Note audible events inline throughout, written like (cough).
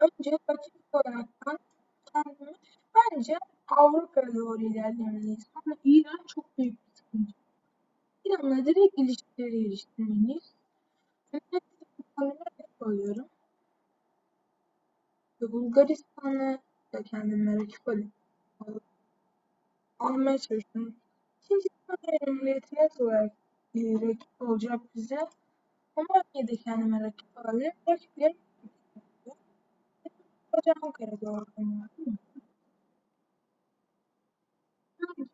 önce rakip olarak ben kendimi bence Avrupa'ya doğru ilerlemeliyiz. Ama İran çok büyük bir sıkıntı. İran'la direkt ilişkileri geliştirmeliyiz. Rakip alıyorum. Ve Bulgaristan'la da kendime rakip alıyorum. Almaya çalışıyorum. İkinci sırada Cumhuriyeti olarak e, rakip olacak bize. Ama yine de kendime rakip alıyorum. Rakiplerim Mi? Bence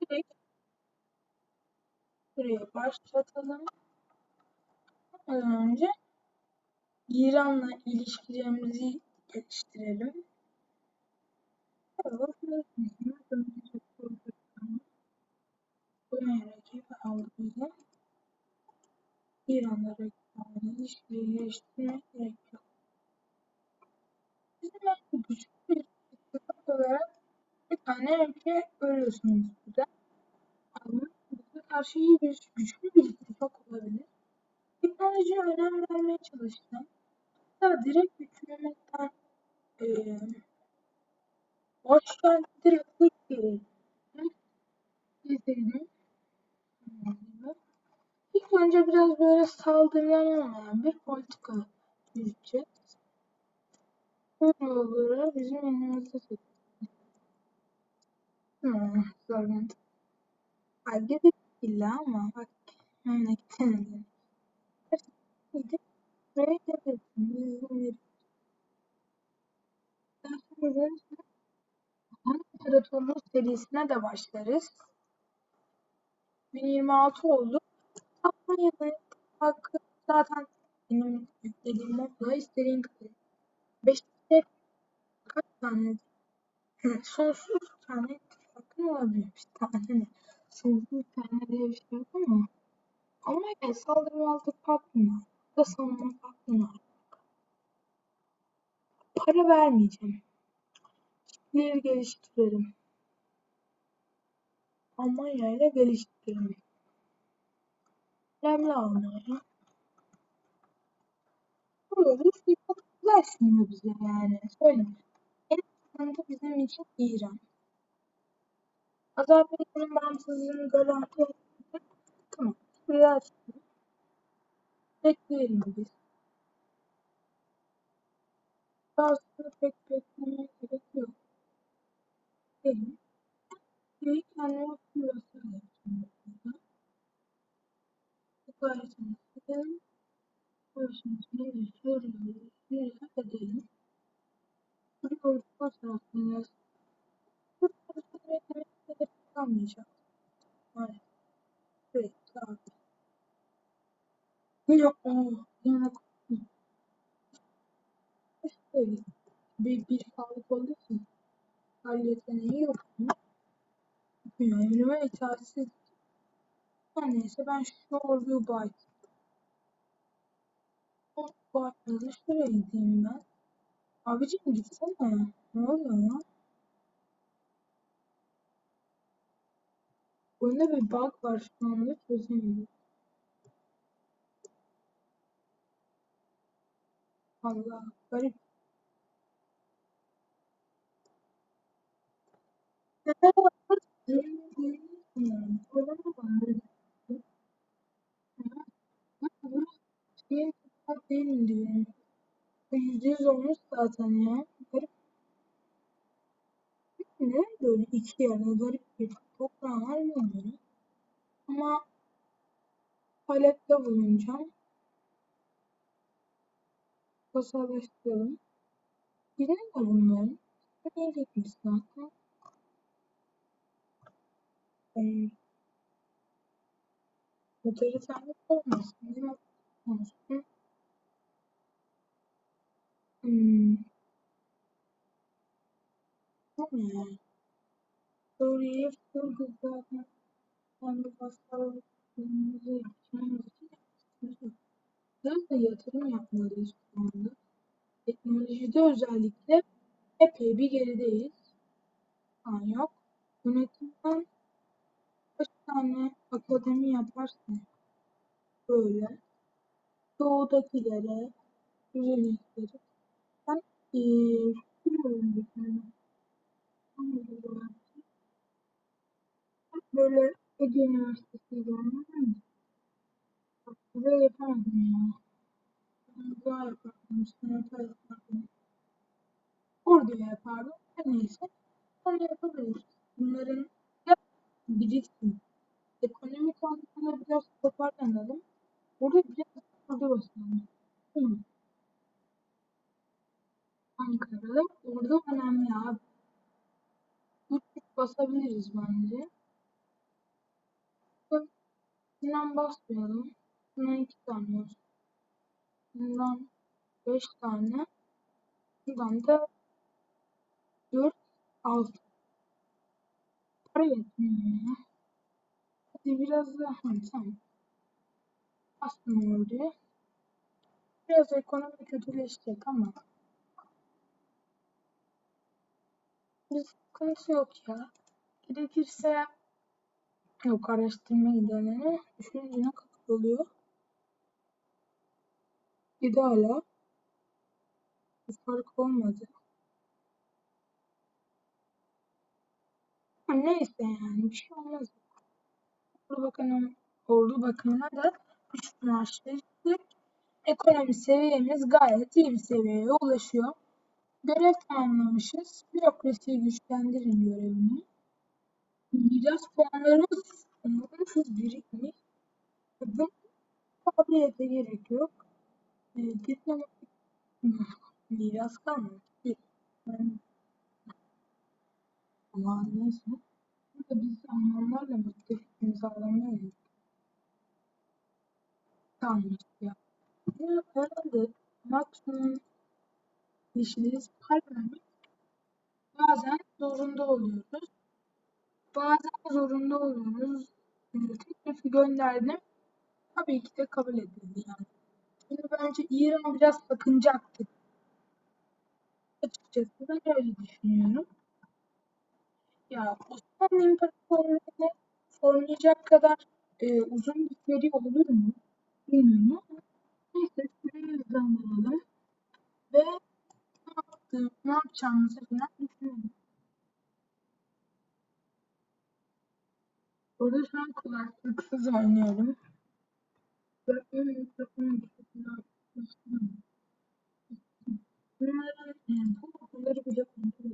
direkt buraya başlatalım. Ondan önce İran'la ilişkilerimizi geliştirelim. Buraya rakip rakip ilişkileri geliştirmek gerekiyor. Bizim en güçlü bir ittifak olarak bir tane ülke görüyorsunuz burada. Ama bize karşı iyi bir güçlü bir ittifak olabilir. Teknolojiye önem vermeye çalıştım. Hatta direkt hükümetten e, başkan direkt tek gereği izledim. İlk önce biraz böyle olmayan bir politika yürüteceğiz. Bu yolları bizim elimizde. Hmm, sorun. Halde de illa ama bak memleketin Gidip buraya devletin izin verip İmparatorluğu serisine de başlarız. 2026 oldu. Zaten yüklediğim modla istediğin kadar. 5'te kaç tane sonsuz tane hakkın olabilir. Bir tane mi? Sonsuz tane diye bir şey yok ama ama yani saldırmazlık hakkın var. Da savunma hakkın var. Para vermeyeceğim. Çiftliği geliştirelim. Almanya ile geliştirelim. Önemli Almanya. Böyle bir güzel sunuyor bize yani. Söyleyeyim. En sıkıntı bizim için İran. Azerbaycan'ın bağımsızlığını garanti etmek. Tamam. Buraya açalım. Bekleyelim biz. Aslında pek beklemeye gerek yok. Gelin. Şeyi kendime yapacağım. Bu gayetini silelim. Burasını silelim. Şöyle bir edelim. Oluşma tarafını yaz. Bu beklemek gerek kalmayacak. Evet. Evet. Tamam. O. Yine Böyle bir, bir sağlık olduğu için hal yeteneği yok? Bilmiyorum. Emrime itaatsiz. Her neyse ben şu orduyu bayt. O baytları şuraya gideyim ben. Abicim gitsene. Ne oluyor ya? Oyunda bir bug var şu anda çözemiyorum. Allah garip. Şeyin (laughs) tutmak değilim diyorum. Yüzde yüz olmuş zaten ya. Garip. Ne böyle iki yana garip bir toprağım var bilmiyorum. Ama paletle bulunacağım. Basallaştıralım. Birini de bunların. Neyecekmiş zaten. Ee, otoriterlik olmasın. Değil mi? Hmm. Tamam ya. Full hız zaten kendi baskılarımızı yapacağımız için Biraz da yatırım yapmalıyız şu anda. Teknolojide özellikle epey bir gerideyiz. Şu yok. Yönetimden kaç tane akademi yaparsın böyle doğudakilere güzel bir tane. Hangi olarak? Böyle Ege Üniversitesi'yle oynamam. Bak buraya yapamadım ya. Daha yapardım. Sanata yapardım. Orada yapardım. Her neyse. Onu yapabiliriz. Bunların ya biriksin. Ekonomik anlamda biraz toparlanalım. Burada biraz burada basalım. Hı. Orada önemli abi. Üç basabiliriz bence. Bundan basmayalım. Bundan iki tane olsun. Bundan beş tane. Bundan da dört, altı. Para yetmiyor ya. Hadi biraz daha. Ha, tamam. Bastım oraya. Biraz ekonomi kötüleşecek ama bir sıkıntı yok ya. Gerekirse yok araştırma giderleri düşününce ne kadar oluyor? Bir de hala bir fark olmadı. Ha, neyse yani bir şey olmaz. Ordu bakımı, ordu bakımına da 3 maaş verirdik. Ekonomi seviyemiz gayet iyi bir seviyeye ulaşıyor. Görev tamamlamışız. Bürokrasiyi güçlendirin görevini. Miras puanlarımız umutsuz birikmiş. Bu kabiliyete gerek yok. E, diplomatik miras kalmamış. Yani, ama neyse. Burada biz Almanlarla müttefik imzalamaya kalmış ya. Ya herhalde maksimum ilişkiniz parlament bazen zorunda oluyoruz. Bazen zorunda oluyoruz. Teklifi gönderdim. Tabii ki de kabul edildi yani. Şimdi bence İran biraz sakınacaktır. Açıkçası ben öyle düşünüyorum. Ya Osmanlı İmparatorluğu'nu formlayacak kadar e, uzun bir seri olur mu? Bilmiyorum ama neyse şurayı hızlandıralım ve ne, yaptığım, ne yapacağımızı falan düşünelim. Burada şu an kulaklıksız oynuyorum. Bunların yani bu okulları bile kontrol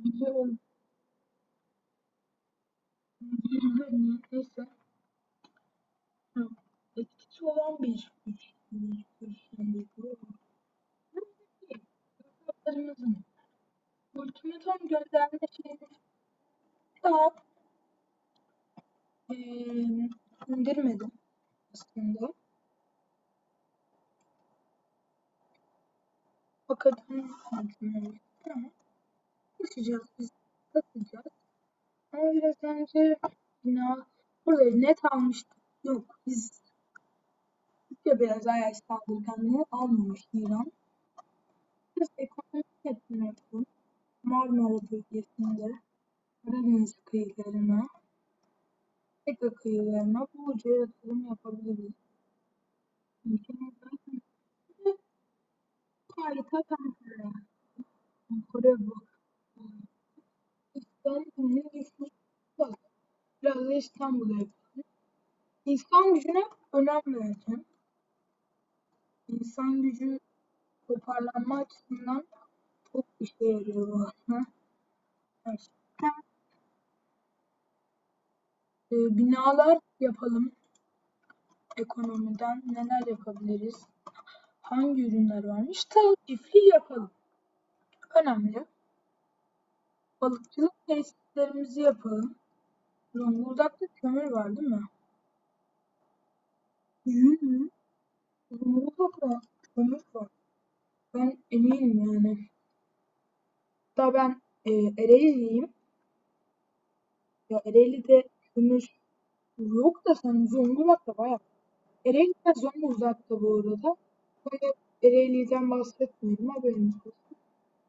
ediyorum. Biliyorum. Neyse. Etkisi olan bir güç. Ultimatomlarımızın ultimatom gönderme şeyini daha e, indirmedim aslında. Bakalım Bakacağız biz. Bakacağız. Ama biraz önce bina burada net almıştık. Yok biz Türkiye biraz ayaş saldırganlığı almamış İran. Biz ekonomik yatırım. Marmara bölgesinde Karadeniz kıyılarına Ege kıyılarına bolca yatırım yapabiliriz. Ülkenin zaten harika Ankara. Ankara bu. İstanbul'un güçlü bak. Biraz da İstanbul'a yapalım. İnsan gücüne önem vereceğim. İnsan gücü toparlanma açısından çok işe yarıyor bu aslında. Gerçekten. Binalar yapalım. Ekonomiden neler yapabiliriz? Hangi ürünler varmış? Tavuk yapalım. Önemli. Balıkçılık tesislerimizi yapalım. Zonguldak'ta kömür var değil mi? Yün mü? Zonguldak'ta kömür var. Ben eminim yani. Hatta ben e, Ereğli'yim. Ya Ereğli'de kömür yok da sanırım Zonguldak'ta bayağı. Ereğli ve Zonguldak'ta bu arada. Böyle Ereğli'den bahsetmiyorum haberiniz olsun.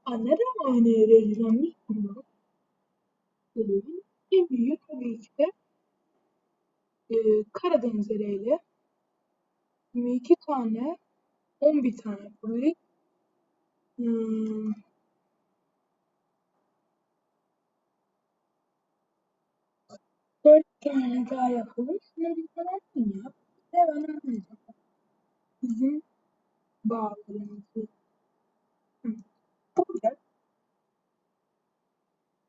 Aa, neden aynı Ereğli'den bilmiyorum. Ereğli en büyüğü tabii ki de e, Karadeniz Ereğli. 22 tane 11 tane yapabiliriz. Hmm. Dört tane daha yapalım. Şuna bir tane ya. Ve ben anlayacağım. Bizim bağlarımızı. Olacak.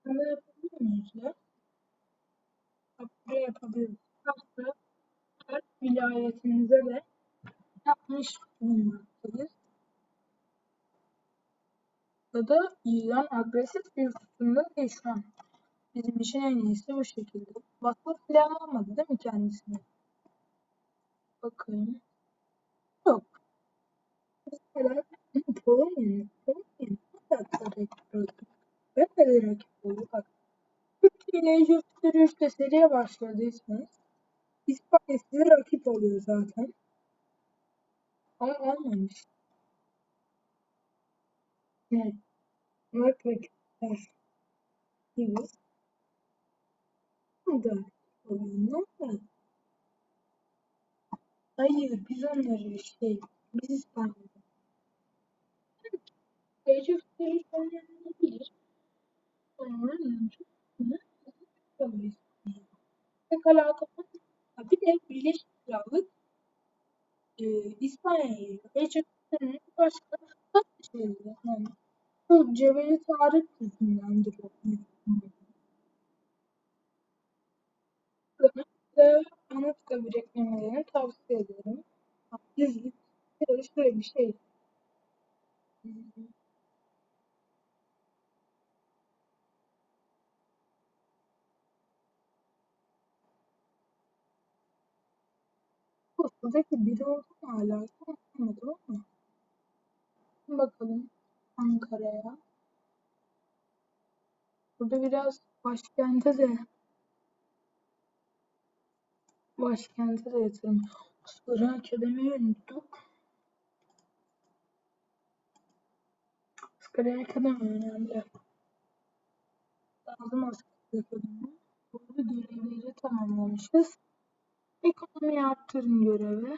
Bunu yapabiliyor muyuz ya? Buraya yapabiliyoruz. Aslında her vilayetimize de yapmış bulunmaktayız. Ya da İran agresif bir tutumda değil şu an. Bizim için en iyisi bu şekilde. Vasıf falan almadı değil mi kendisine? Bakayım. Yok. Mesela Polonya'nın Polonya'nın kadar rakip rakip. Ben de rakip oldu bak. Türkiye ile Ejderha seriye başladıysanız İspanya size rakip oluyor zaten. Ama olmamış. Evet. Mark rakipler gibi. Bu da oluyor. Ne Hayır, biz onları şey, biz İspanya'da. Age of Spirit oynanabilir. Oynanabilir. Bunu yapamayız. Tek alakamız, bir de Birleşik Krallık e, İspanya'yı Age of Spirit'in başka bir şeydi. Yani bu Cebeli Tarık yüzündendir o. Ve Anıtkabir eklemelerini tavsiye ederim. Düzlük, şöyle bir şey. Buradaki biri oldu mu hala? Anlamadım ama. Bakalım Ankara'ya. Burada biraz başkente de başkente de yatırım. Askeri Akademi'yi unuttuk. Askeri Akademi önemli. Lazım Askeri Akademi. Burada görevleri tamamlamışız. Ekonomi arttırın görevi.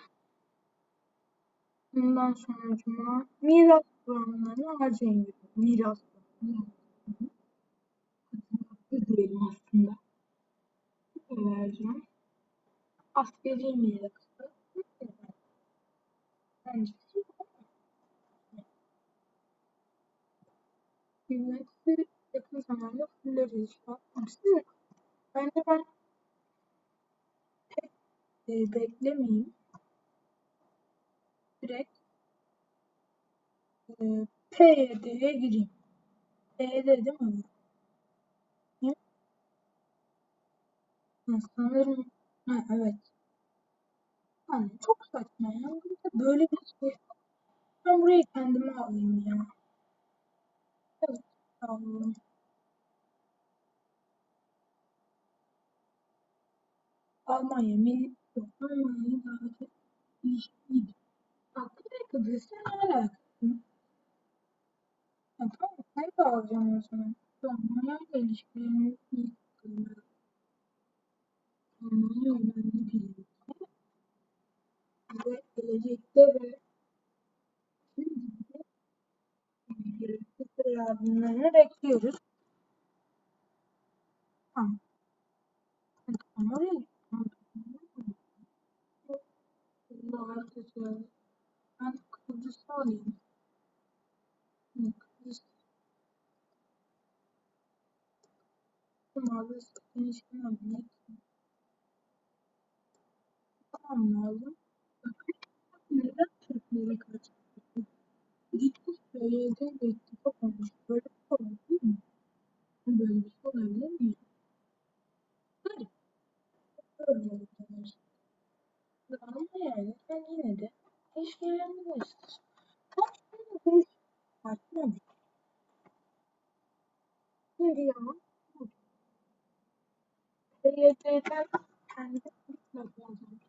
Bundan sonra cuma miras programlarını harcayın görevi. Miras programlarını diyelim aslında. Ne vereceğim? Askeri mirası. Bence hizmeti yakın zamanda fulleriz. Siz bence ben pek e, beklemeyeyim. Direkt e, PYD'ye gireyim. PYD değil mi? Ne? Ha, sanırım ha, evet. Yani çok saçma ya. Böyle bir şey. Ben burayı kendime alayım ya. Evet, alalım. Almanya milli. Almanya'yı davet etmişiydi. Dakika desene hala. Ya tamam sen de alacağım o zaman. Almanya ile ilişkilerini iyi tutalım. Almanya önemli bir ülke. Ve gelecekte ve şimdi gerekli yardımlarını bekliyoruz. Tamam. Tamam oraya Arkadaşlar ben Kıbrıs'ı alayım. Kıbrıs Mavi genişleme ne Tamam lazım. Neden Türklere karşı Gitmiş söyledi ve ittifak olmuş. Böyle bir şey olabilir mi? Böyle bir şey olabilir mi? Hayır. Böyle olabilir. Ama yani ben yine de ilişkilerimi istiyorum. Ben şöyle görüş farklı olur. Şimdi ya. BYD'den kendi gitmek lazım.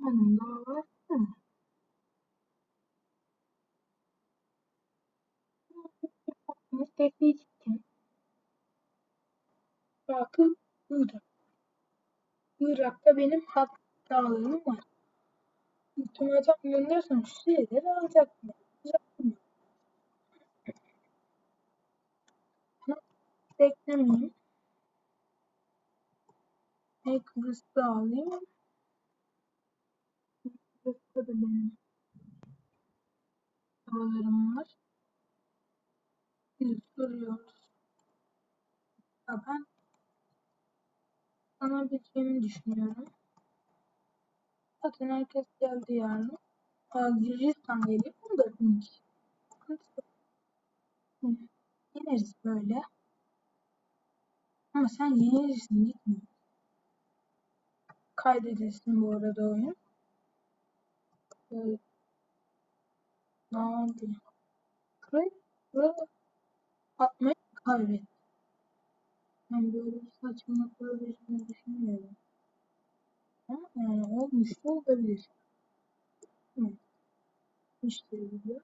Onun da var. Müttefik kim? Bakın Irak. Irak'ta benim hak dağlarım var. Ultimatum göndersem şu şeyleri alacaktım. Alacaktım. Ama beklemeyeyim. Hey Kıbrıs'ta alayım. Kıbrıs'ta da benim havalarım var. Biz duruyoruz. Ya ben sanabileceğimi düşünüyorum. Zaten herkes geldi. Aa, Gürcistan geliyor. 14 bin kişi. Yeneriz böyle. Ama sen yenilirsin gitme. Kaydedilsin bu arada oyun. Ne oldu? Burayı, burayı atmayı kaybettim. Ben böyle saçmalık olabileceğini düşünmüyorum. Ama yani olabilir. Hı. Müşteri biliyor.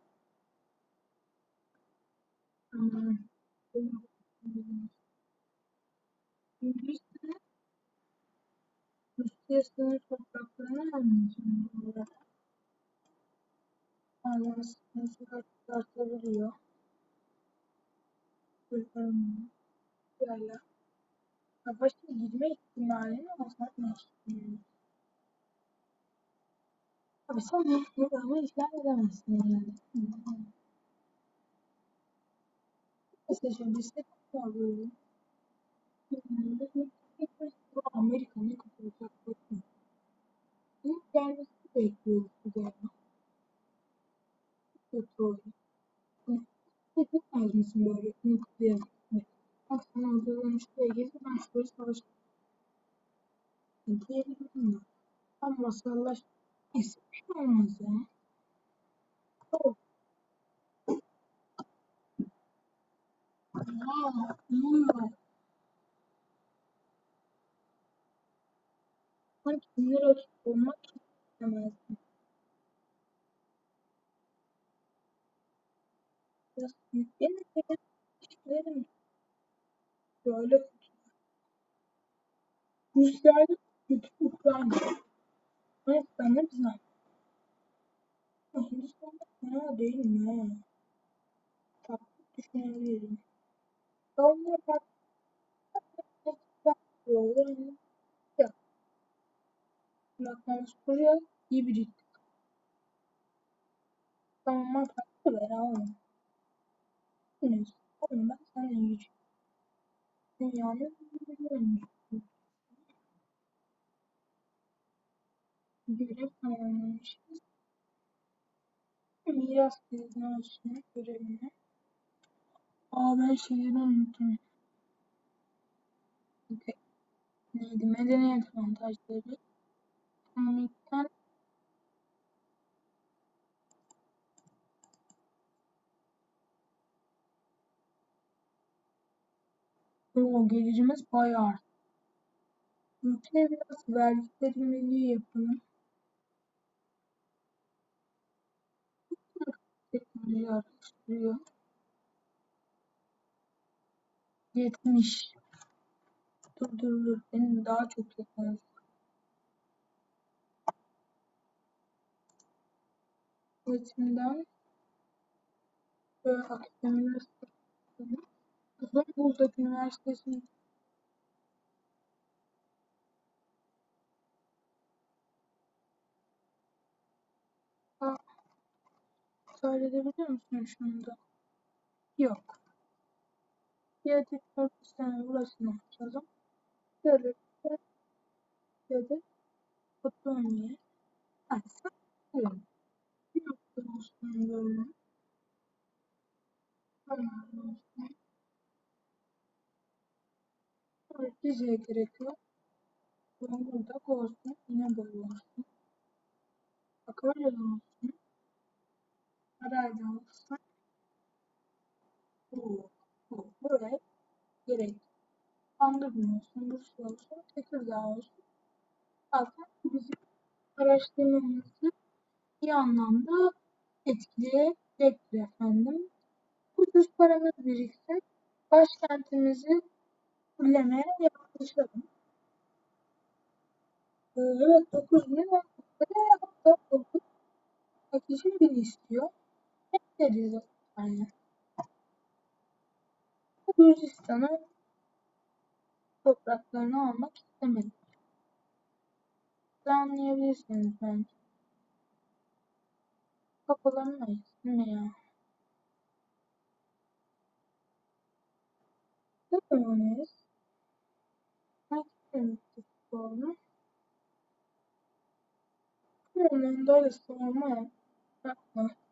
Ama İngilizce Rusya sınır topraklarına arada. Bazen sıkıntılar çıkartabiliyor. Bakalım. Böyle. Savaşa girme ihtimalini azaltmak istiyorum. Abi sen bu ama ihlal edemezsin yani. Mesela bir şey var böyle. Amerika ne kadar uzak bakın. İlk gelmesi bekliyoruz bu galiba. Kötü oldu. Ne tutmaz mısın böyle? Nukleer. Bak sana hazırlamıştı Ege'si ben şöyle savaştım. Diyebilirim mi? Ama sallaş. Bir şey olmaz ya. Aa, ne oluyor? Ben kimleri açık olmak istemezdim. Biraz yüklenin ve işlerim böyle kötü. Rusya'yla kötü Ukrayna. Hindistan'da güzel. Ama Hindistan'da fena değil mi? Tatlı düşünebilirim. Onlara bak. Yani yok. Bırakmamız buraya hibrit. Tamam farklı ben aldım. Neyse. Oğlum ben seninle yiyeceğim. Dünyanın bilmiyorum. Görev tamamlamışız. Miras olsun görevini. Aa ben şeyleri unuttum. Okay. Neydi? Medeniyet avantajları. Ekonomikten o gelirimiz bayağı arttı. Ülkeye biraz vergi verimliliği yapalım. Teknoloji araştırıyor. 70. Dur dur dur. Benim daha çok teknoloji. Eğitimden ve akademiler Zonguldak Üniversitesi'nin iptal edebiliyor musun şu anda? Yok. Diyatik sistemi burasını açalım. Şöyle de dedi. Otonomiye açsak olur. Bir nokta olsun böyle. Böyle dizeye gerek yok. Zonguldak olsun. Yine böyle olsun. Bak öyle olsun. Herhalde olsun. Bu. Bu. Buraya gerek. Bandırma olsun. Bursa olsun. Tekirdağ olsun. Zaten bizim araştırmamızı bir anlamda etkileyecektir efendim. Ucuz paramız birikse başkentimizi fullemeye yaklaşalım. Ee, evet 9 bin oldu. için biri istiyor. Ne deriz yani? Gürcistan'ı topraklarını almak istemedi. Anlayabilirsiniz bence. Kafalanmayız değil mi ya? Ne demeyiz? Hangi bu olmuş? Bu Mandayla savunma yapma.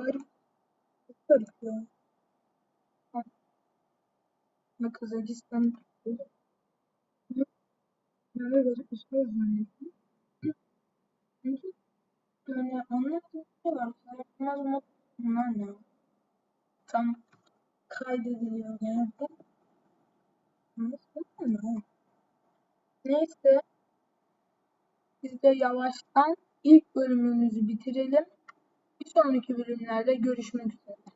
Garip. Garip ya. Ne Kazakistan. Böyle garip bir şey zannettim. Çünkü yani anlattığım şey var. Sayılmaz mı? Bunlar ne? Tam kaydediliyor. Neyse. ne? Neyse. Biz de yavaştan ilk bölümümüzü bitirelim. Bir sonraki bölümlerde görüşmek üzere.